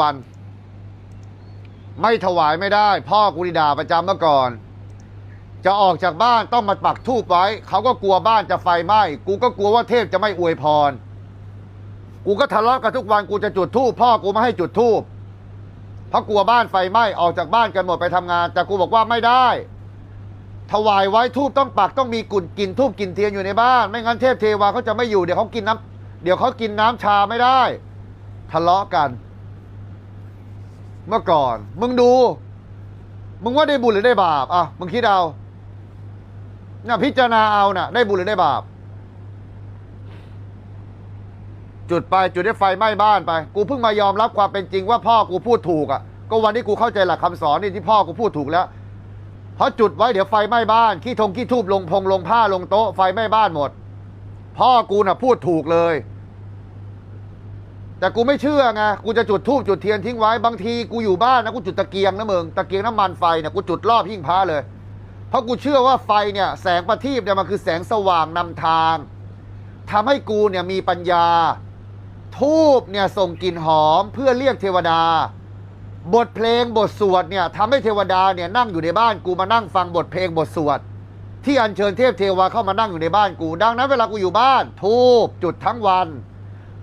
วัน ไม่ถวายไม่ได้ พ่อกูดีด่าประจำเมื่อก่อน จะออกจากบ้านต้องมาปักทูบไว้ เขาก็กลัวบ้านจะไฟไหม้กูก็กลัวว่าเทพจะไม่อวยพร กูก็ทะเลาะกันทุกวันกูจะจุดทูบพ่อกูไม่ให้จุดทูบเพราะกลัวบ้านไฟไหม้ออกจากบ้านกันหมดไปทำงาน แต่กูบอกว่าไม่ได้ ถวายไว้ทูบต้องปักต้องมีกุ่นกินทูบกินเทียนอยู่ในบ้าน ไม่งั้นเทพเทวาเขาจะไม่อยู่เดี๋ยวเขากินน้ำเดี๋ยวเขากินน้ำชาไม่ได้ ทะเลาะกัน เมื่อก่อน มึงดู มึงว่าได้บุญหรือได้บาปอะมึงคิดเอาน่ะพิจารณาเอาน่ะ ได้บุญหรือได้บาป จุดไปจุดได้ไฟไหม้บ้านไป กูเพิ่งมายอมรับความเป็นจริงว่าพ่อกูพูดถูกอะ ก็วันที่กูเข้าใจหลักคำสอนนี่ที่พ่อกูพูดถูกแล้วเพราะจุดไว้เดี๋ยวไฟไหม้บ้านขี้ทงขี้ทูบลงพงลงผ้าลงโต๊ะไฟไหม้บ้านหมด พ่อกูน่ะพูดถูกเลย แต่กูไม่เชื่อไงกูจะจุดทูบจุดเทียนทิ้งไว้บางทีกูอยู่บ้านนะกูจุดตะเกียงนะมึงตะเกียงน้ำมันไฟเนี่ยกูจุดรอบหิ้งพระเลย เพราะกูเชื่อว่าไฟเนี่ยแสงประทีปเนี่ยมันคือแสงสว่างนำทางทำให้กูเนี่ยมีปัญญา ทูบเนี่ยส่งกลิ่นหอมเพื่อเรียกเทวดา บทเพลงบทสวดเนี่ยทำให้เทวดาเนี่ยนั่งอยู่ในบ้านกูมานั่งฟังบทเพลงบทสวดที่อัญเชิญเทพเทวาเข้ามานั่งอยู่ในบ้านกู ดังนั้นเวลากูอยู่บ้าน ทูบจุดทั้งวัน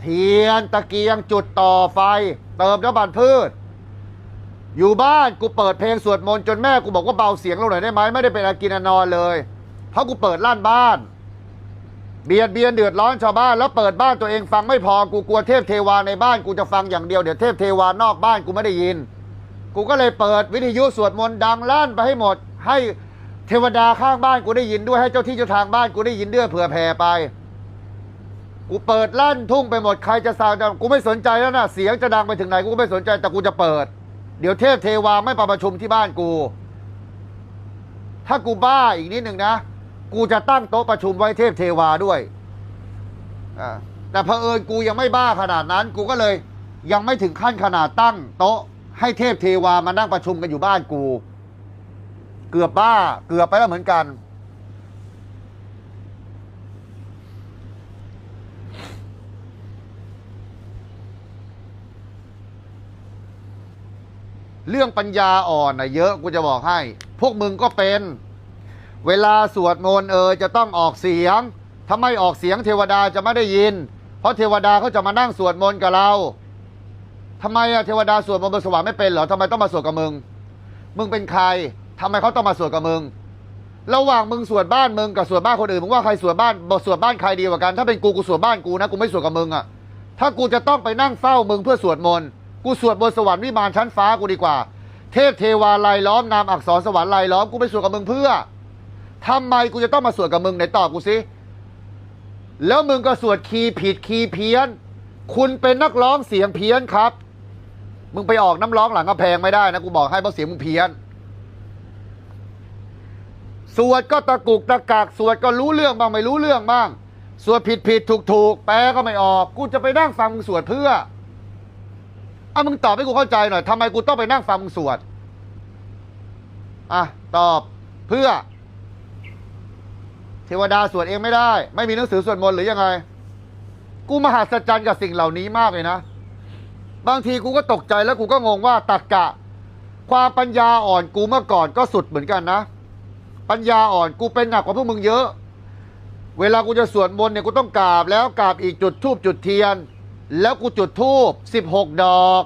เทียนตะเกียงจุดต่อไฟ เติมน้ำมันพืช อยู่บ้านกูเปิดเพลงสวดมนต์จนแม่กูบอกว่าเบาเสียงลงหน่อยได้ไหมไม่ได้เป็นอากินนอนเลย เพราะกูเปิดลั่นบ้าน เบียดเบียนเดือดร้อนชาวบ้านแล้วเปิดบ้านตัวเองฟังไม่พอกูกลัวเทพเทวาในบ้านกูจะฟังอย่างเดียวเดี๋ยวเทพเทวานอกบ้านกูไม่ได้ยิน กูก็เลยเปิดวิทยุสวดมนต์ดังลั่นไปให้หมด ให้เทวดาข้างบ้านกูได้ยินด้วยให้เจ้าที่เจ้าทางบ้านกูได้ยินด้วยเผื่อแผ่ไป กูเปิดลั่นทุ่งไปหมดใครจะสาวจะกูไม่สนใจแล้วนะเสียงจะดังไปถึงไหนกูก็ไม่สนใจแต่กูจะเปิด เดี๋ยวเทพเทวาไม่มาประชุมที่บ้านกู ถ้ากูบ้าอีกนิดหนึ่งนะ กูจะตั้งโต๊ะประชุมไว้เทพเทวาด้วยแต่เผอิญกูยังไม่บ้าขนาดนั้น กูก็เลยยังไม่ถึงขั้นขนาดตั้ง โต๊ะให้เทพเทวามานั่งประชุมกันอยู่บ้านกู เกือบบ้าเกือบไปแล้วเหมือนกัน เรื่องปัญญาอ่อนนะเยอะกูจะบอกให้ พวกมึงก็เป็น เวลาสวดมนต์เออจะต้องออกเสียงถ้าไม่ออกเสียงเทวดาจะไม่ได้ยิน เพราะเทวดาเขาจะมานั่งสวดมนต์กับเราทำไมอะเทวดาสวดมนต์บนสวรรค์ไม่เป็นเหรอทำไมต้องมาสวดกับมึง มึงเป็นใครทำไมเขาต้องมาสวดกับมึง ระหว่างมึงสวดบ้านมึงกับสวดบ้านคนอื่นมึงว่าใครสวดบ้านบทสวดบ้านใครดีกว่ากัน ถ้าเป็นกูกูสวดบ้านกูนะกูไม่สวดกับมึงอะถ้ากูจะต้องไปนั่งเฝ้ามึงเพื่อสวดมนต์ กูสวดบนสวรรค์วิมานชั้นฟ้ากูดีกว่า เทพเทวาลายล้อมนามอักษรสวรรค์ลายล้อมกูไปสวดกับมึงเพื่อทำไมกูจะต้องมาสวดกับมึงไหนตอบกูสิแล้วมึงก็สวดคีย์ผิดคีย์เพี้ยน คุณเป็นนักร้องเสียงเพี้ยนครับ มึงไปออกน้ำร้องหลังกระแพงไม่ได้นะกูบอกให้เพราะเสียงมึงเพี้ยน สวดก็ตะกุกตะกักสวดก็รู้เรื่องบ้างไม่รู้เรื่องบ้าง สวดผิดผิดถูกถูกแปลก็ไม่ออก กูจะไปนั่งฟังมึงสวดเพื่อ อะมึงตอบให้กูเข้าใจหน่อยทำไมกูต้องไปนั่งฟังมึงสวด อะ ตอบเพื่อ เทวดาสวดเองไม่ได้ ไม่มีหนังสือสวดมนต์หรือยังไง กูมหัศจรรย์กับสิ่งเหล่านี้มากเลยนะ บางทีกูก็ตกใจแล้วกูก็งงว่าตักกะ ความปัญญาอ่อนกูเมื่อก่อนก็สุดเหมือนกันนะ ปัญญาอ่อนกูเป็นหนักกว่าพวกมึงเยอะ เวลากูจะสวดมนต์เนี่ยกูต้องกราบแล้วกราบอีกจุดทูบจุดเทียน แล้วกูจุดทูบสิบหกดอก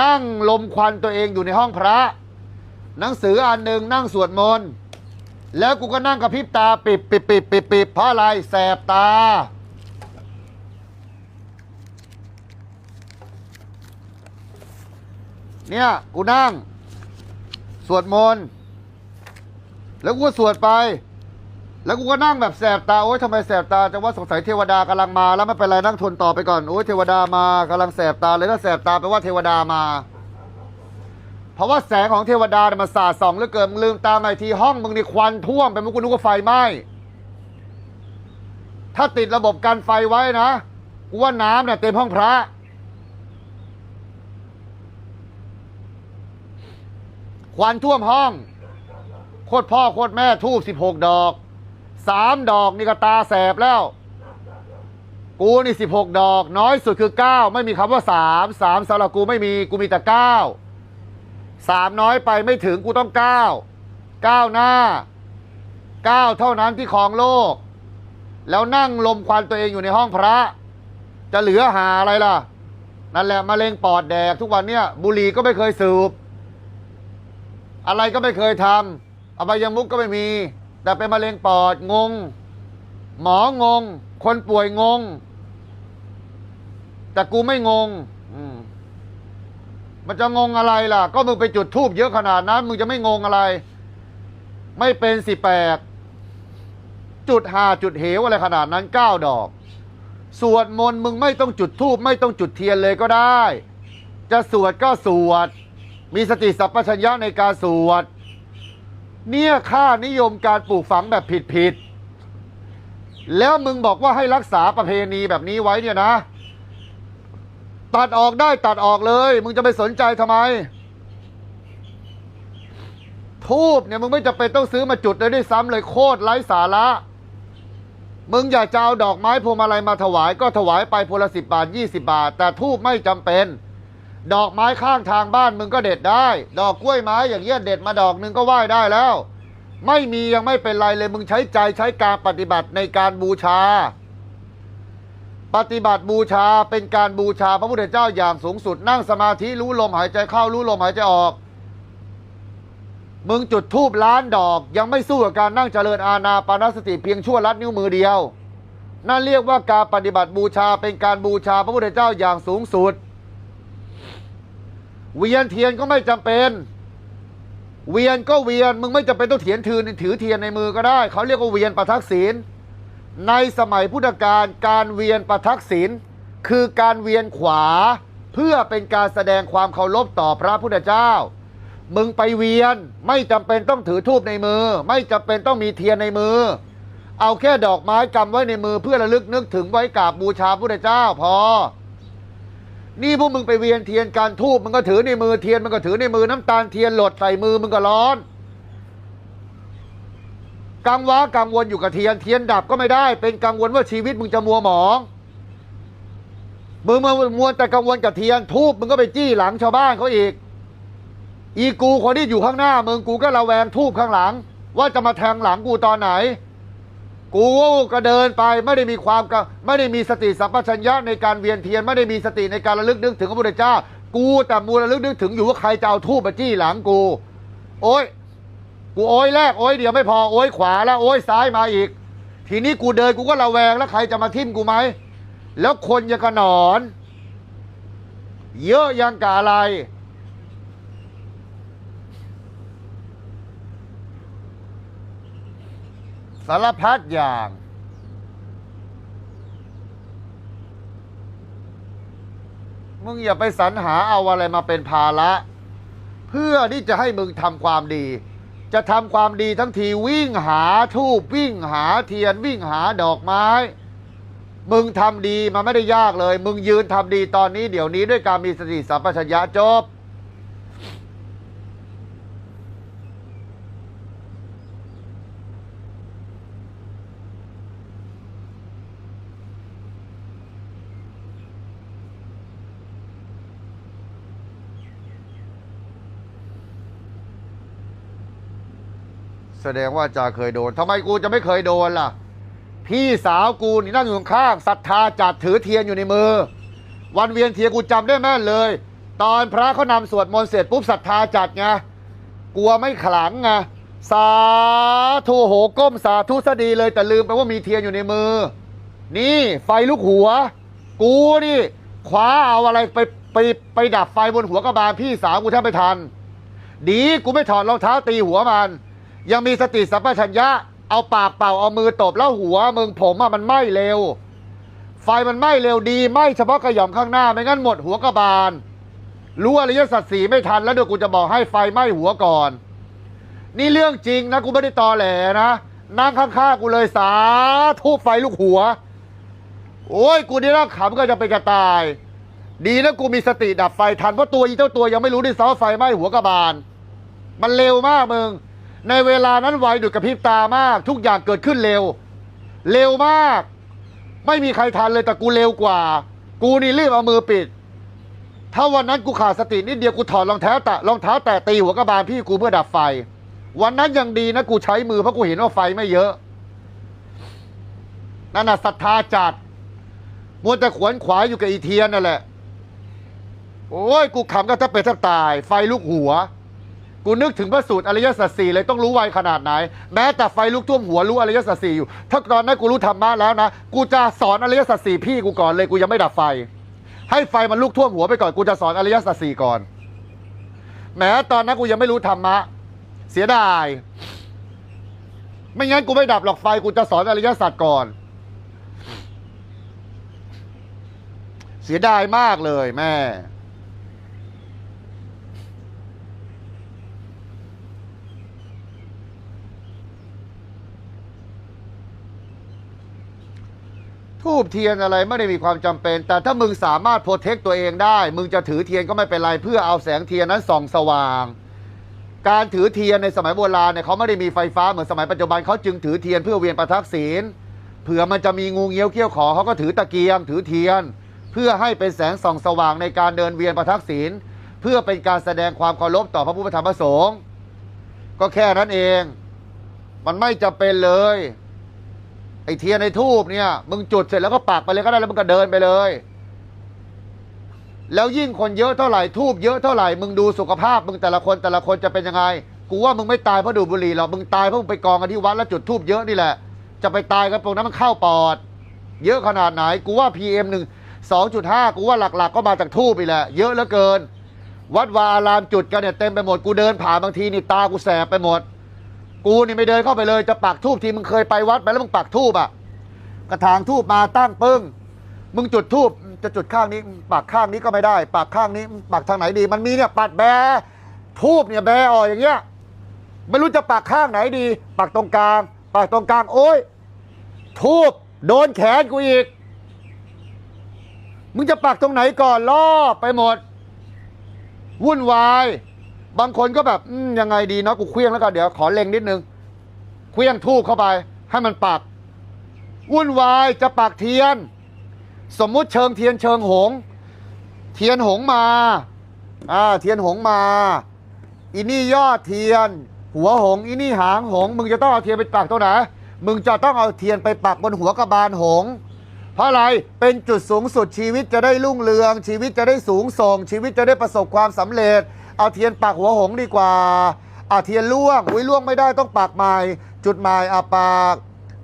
นั่งลมควันตัวเองอยู่ในห้องพระ หนังสืออันหนึ่งนั่งสวดมนต์แล้วกูก็นั่งกระพริบตาปิบปิบปิบปิบปิบเพราะอะไรแสบตา เนี่ย กูนั่ง สวดมนต์แล้วกูก็สวดไป แล้วกูก็นั่งแบบแสบตาโอ๊ยทำไมแสบตาจะว่าสงสัยเทวดากำลังมาแล้วไม่เป็นไรนั่งทนต่อไปก่อนโอ๊ยเทวดามากำลังแสบตาเลยถ้าแสบตาแปลว่าเทวดามา เพราะว่าแสงของเทวดาเนี่ยมันสาดส่องเหลือเกินมึงลืมตามาอีกทีห้องมึงนี่ควันท่วมไปมึงกูนึกว่าไฟไหม้ถ้าติดระบบกันไฟไว้นะกูว่าน้ำเนี่ยเต็มห้องพระ ควันท่วมห้องโคตรพ่อโคตรแม่ทูบสิบหกดอก สามดอกนี่ก็ตาแสบแล้ว กูนี่สิบหกดอก น้อยสุดคือเก้าไม่มีคำว่าสามสามสำหรับกูไม่มีกูมีแต่เก้าสามน้อยไปไม่ถึงกูต้องเก้าเก้าหน้าเก้าเท่านั้นที่ครองโลก แล้วนั่งลมควันตัวเองอยู่ในห้องพระ จะเหลือหาอะไรล่ะ นั่นแหละมะเร็งปอดแดกทุกวันเนี่ย บุหรี่ก็ไม่เคยสูบอะไรก็ไม่เคยทำอบายมุกก็ไม่มี แต่เป็นมะเร็งปอดงง หมองง คนป่วยงง แต่กูไม่งงมันจะงงอะไรล่ะ ก็มึงไปจุดทูบเยอะขนาดนั้น มึงจะไม่งงอะไร ไม่เป็นสิแปลกจุดหาจุดเหวอะไรขนาดนั้นเก้าดอก สวดมนต์มึงไม่ต้องจุดทูบไม่ต้องจุดเทียนเลยก็ได้ จะสวดก็สวด มีสติสัพพัญญะในการสวด เนี่ยค่านิยมการปลูกฝังแบบผิดๆ แล้วมึงบอกว่าให้รักษาประเพณีแบบนี้ไว้เนี่ยนะ ตัดออกได้ตัดออกเลย มึงจะไปสนใจทำไม ทูบเนี่ยมึงไม่จะเป็นต้องซื้อมาจุดเลยด้วยซ้ำเลยโคตรไร้สาระ มึงอยากจะเอาดอกไม้พวงมาลัยมาถวายก็ถวายไปพละสิบบาทยี่สิบาท แต่ทูบไม่จำเป็น ดอกไม้ข้างทางบ้านมึงก็เด็ดได้ ดอกกล้วยไม้อย่างเงี้ยเด็ดมาดอกนึงก็ไหว้ได้แล้ว ไม่มียังไม่เป็นไรเลยมึงใช้ใจใช้การปฏิบัติในการบูชา ปฏิบัติบูชาเป็นการบูชาพระพุทธเจ้าอย่างสูงสุดนั่งสมาธิรู้ลมหายใจเข้ารู้ลมหายใจออก มึงจุดทูบล้านดอกยังไม่สู้กับการนั่งเจริญอาณาปานสติเพียงชั่วลัดนิ้วมือเดียวนั่นเรียกว่าการปฏิบัติบูชาเป็นการบูชาพระพุทธเจ้าอย่างสูงสุด เวียนเทียนก็ไม่จำเป็น เวียนก็เวียนมึงไม่จำเป็นต้องเถียนถือถือเทียนในมือก็ได้ เขาเรียกว่าเวียนประทักษิณในสมัยพุทธกาลการเวียนประทักษิณคือการเวียนขวา เพื่อเป็นการแสดงความเคารพต่อพระพุทธเจ้า มึงไปเวียนไม่จำเป็นต้องถือทูบในมือ ไม่จำเป็นต้องมีเทียนในมือ เอาแค่ดอกไม้กำไว้ในมือเพื่อระลึกนึกถึงไว้กราบบูชาพระพุทธเจ้าพอ นี่พวกมึงไปเวียนเทียนการทูบมึงก็ถือในมือเทียนมึงก็ถือในมือน้ำตาลเทียนหลดใส่มือมึงก็ร้อนกังวากังวลอยู่กับเทียนเทียนดับก็ไม่ได้ เป็นกังวลว่าชีวิตมึงจะมัวหมองมึงมามัวแต่กังวลกับเทียนทูบมึงก็ไปจี้หลังชาวบ้านเขาอีก อีกูคนที่อยู่ข้างหน้ามึงกูก็ระแวงทูบข้างหลัง ว่าจะมาแทงหลังกูตอนไหน กูก็เดินไปไม่ได้มีความกไม่ได้มีสติสัมปชัญญะในการเวียนเทียน ไม่ได้มีสติในการระลึกนึกถึงพระพุทธเจ้า กูแต่มูระลึกนึกถึงอยู่ว่าใครจะเอาทูบมาจี้หลังกู โอ้ยกูโอ้ยแรกโอ้ยเดียวไม่พอโอ้ยขวาแล้วโอ้ยซ้ายมาอีก ทีนี้กูเดินกูก็ระแวงแล้วใครจะมาทิ่มกูไหมแล้วคนยังกระหนอน เยอะยังกะอะไร สารพัดอย่าง มึงอย่าไปสรรหาเอาอะไรมาเป็นภาระ เพื่อที่จะให้มึงทำความดี จะทำความดีทั้งทีวิ่งหาทูบวิ่งหาเทียนวิ่งหาดอกไม้ มึงทำดีมันไม่ได้ยากเลย มึงยืนทำดีตอนนี้เดี๋ยวนี้ด้วยการมีสติสัมปชัญญะจบ แสดงว่าจาเคยโดนทำไมกูจะไม่เคยโดนล่ะ พี่สาวกูนี่นั่งอยู่ข้างศรัทธาจัดถือเทียนอยู่ในมือ วันเวียนเทียนกูจำได้แม่นเลย ตอนพระเขานำสวดมนต์เสร็จปุ๊บศรัทธาจัดไงกลัวไม่ขลังไงสาธุโหก้มสาธุสดีเลยแต่ลืมไปว่ามีเทียนอยู่ในมือ นี่ไฟลุกหัว กูนี่คว้าเอาอะไรไปไปไปดับไฟบนหัวกระบาลพี่สาวกูแทบไม่ทัน ดีกูไม่ถอดรองเท้าตีหัวมัน ยังมีสติสัมปชัญญะ เอาปากเป่าเอามือตบแล้วหัวมึงผมอะมันไหม้เร็ว ไฟมันไหม้เร็วดีไหม้เฉพาะกระหย่อมข้างหน้าไม่งั้นหมดหัวกระบาล รู้อริยสัจสีไม่ทันแล้วเดี๋ยวกูจะบอกให้ไฟไหม้หัวก่อน นี่เรื่องจริงนะกูไม่ได้ตอแหลนะนั่งข้างๆกูเลยสาทุบไฟลูกหัว โอ้ยกูนี่รักขำก็จะไปนกระตาย ดีนะกูมีสติดับไฟทันเพราะตัวอีเจ้าตัวยังไม่รู้ด้วยซ้ำไฟไหม้หัวกระบาล มันเร็วมากมึง ในเวลานั้นไวดุดกระพริบตามาก ทุกอย่างเกิดขึ้นเร็ว เร็วมาก ไม่มีใครทันเลยแต่กูเร็วกว่า กูนี่รีบเอามือปิด ถ้าวันนั้นกูขาดสตินิดเดียวกูถอดรองเท้าแตะรองเท้าแตะตีหัวกระบาลพี่กูเพื่อดับไฟ วันนั้นยังดีนะกูใช้มือเพราะกูเห็นว่าไฟไม่เยอะนั่นน่ะศรัทธาจัดมัวแต่ขวนขวายอยู่กับอีเทียนนั่นแหละ โอ้ย กูขำก็ถ้าเป็นถ้าตาย ไฟลุกหัว กูนึกถึงพระสูตรอริยสัจสี่เลยต้องรู้ไวขนาดไหน แม้แต่ไฟลุกท่วมหัวรู้อริยสัจสี่อยู่ ถ้าตอนนั้นกูรู้ธรรมะแล้วนะ กูจะสอนอริยสัจสี่พี่กูก่อนเลยกูยังไม่ดับไฟ ให้ไฟมันลุกท่วมหัวไปก่อนกูจะสอนอริยสัจสี่ก่อน แม้ตอนนั้นกูยังไม่รู้ธรรมะ เสียดาย ไม่งั้นกูไม่ดับหรอกไฟกูจะสอนอริยสัจก่อน เสียดายมากเลยแม่ ทูบเทียนอะไรไม่ได้มีความจำเป็น แต่ถ้ามึงสามารถโปรเทคตัวเองได้ มึงจะถือเทียนก็ไม่เป็นไรเพื่อเอาแสงเทียนนั้นส่องสว่าง การถือเทียนในสมัยโบราณเนี่ยเขาไม่ได้มีไฟฟ้าเหมือนสมัยปัจจุบันเขาจึงถือเทียนเพื่อเวียนประทักษิณเผื่อมันจะมีงูเงี้ยวเขี้ยวขอเขาก็ถือตะเกียง ถือเทียน เพื่อให้เป็นแสงส่องสว่างในการเดินเวียนประทักษิณเพื่อเป็นการแสดงความเคารพต่อพระพุทธธรรมพระสงฆ์ก็แค่นั้นเอง มันไม่จำเป็นเลย ไอ้เทียนในทูบเนี่ย มึงจุดเสร็จแล้วก็ปักไปเลยก็ได้แล้วมึงก็เดินไปเลย แล้วยิ่งคนเยอะเท่าไหร่ทูบเยอะเท่าไหร่มึงดูสุขภาพ มึงแต่ละคนแต่ละคนจะเป็นยังไงกูว่ามึงไม่ตายเพราะดูดบุหรี่หรอกมึงตายเพราะมึงไปกองกันที่วัดแล้วจุดทูบเยอะนี่แหละ จะไปตายกันตรงนั้นมันเข้าปอด เยอะขนาดไหนกูว่า PM หนึ่งสองจุดห้ากูว่าหลักๆ ก็มาจากทูบไปแหละเยอะเหลือเกิน วัดวาอารามจุดกันเนี่ยเต็มไปหมดกูเดินผ่านบางทีนี่ตากูแสบไปหมด กูนี่ไม่เดินเข้าไปเลยจะปักทูบทีมึงเคยไปวัดไหมแล้วมึงปักทูบอะ กระถางทูบมาตั้งปึ้ง มึงจุดทูบจะจุดข้างนี้ปักข้างนี้ก็ไม่ได้ปักข้างนี้ปักทางไหนดี มันมีเนี่ยปัดแบทูบเนี่ยแบออกอย่างเงี้ยไม่รู้จะปักข้างไหนดี ปักตรงกลาง ปักตรงกลางโอ้ยทูบโดนแขนกูอีก มึงจะปักตรงไหนก่อนล่อไปหมด วุ่นวาย บางคนก็แบบยังไงดีเนาะกูเคลี้ยงแล้วก็เดี๋ยวขอเล็งนิดนึงเคลี้ยงทูบเข้าไป ให้มันปักวุ่นวายจะปักเทียน สมมุติเชิงเทียนเชิงหง เทียนหงมาอ่าเทียนหงมาอีนี่ยอดเทียน หัวหงอีนี่หางหง มึงจะต้องเอาเทียนไปปักตรงไหนมึงจะต้องเอาเทียนไปปักบนหัวกระบาลหง เพราะอะไรเป็นจุดสูงสุดชีวิตจะได้รุ่งเรือง ชีวิตจะได้สูงส่ง ชีวิตจะได้ประสบความสำเร็จ เอาเทียนปักหัวหงดีกว่าอาเทียนล่วงอุ้ยล่วงไม่ได้ต้องปักใหม่ จุดหมายอะปัก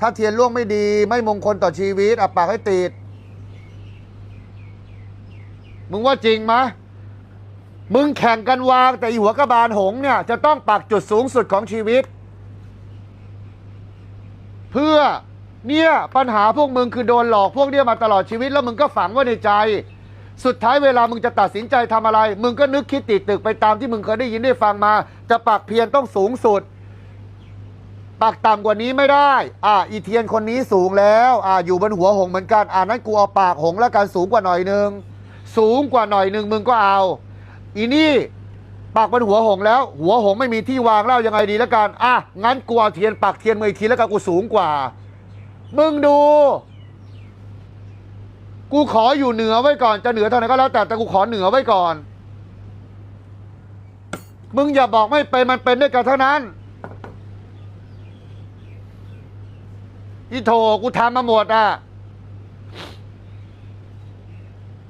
ถ้าเทียนล่วงไม่ดี ไม่มงคลต่อชีวิตอะปักให้ติด มึงว่าจริงไหมมึงแข่งกันวางแต่อีหัวกระบาลหงเนี่ยจะต้องปักจุดสูงสุดของชีวิต เพื่อ เนี่ยปัญหาพวกมึงคือโดนหลอกพวกเนี้ยมาตลอดชีวิตแล้วมึงก็ฝังไว้ในใจ สุดท้ายเวลามึงจะตัดสินใจทำอะไร มึงก็นึกคิดติดตึกไปตามที่มึงเคยได้ยินได้ฟังมา จะปักเพียนต้องสูงสุดปักต่ำกว่านี้ไม่ได้ อ่า อีเทียนคนนี้สูงแล้ว อ่า อยู่บนหัวหงเหมือนกัน อ่านั้นกูเอาปากหงแล้วกันสูงกว่าหน่อยนึง สูงกว่าหน่อยนึงมึงก็เอา อีนี่ปักบนหัวหงแล้ว หัวหงไม่มีที่วางแล้วยังไงดีแล้วกัน อะ งั้นกูเอาเทียนปักเทียนมืออีกทีแล้วกันกูสูงกว่า มึงดู กูขออยู่เหนือไว้ก่อน จะเหนือเท่าไหร่ก็แล้วแต่แต่กูขอเหนือไว้ก่อน มึงอย่าบอกไม่เป็นมันเป็นด้วยกันเท่านั้นอีโถกูทำมาหมดอะ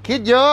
คิดเยอะ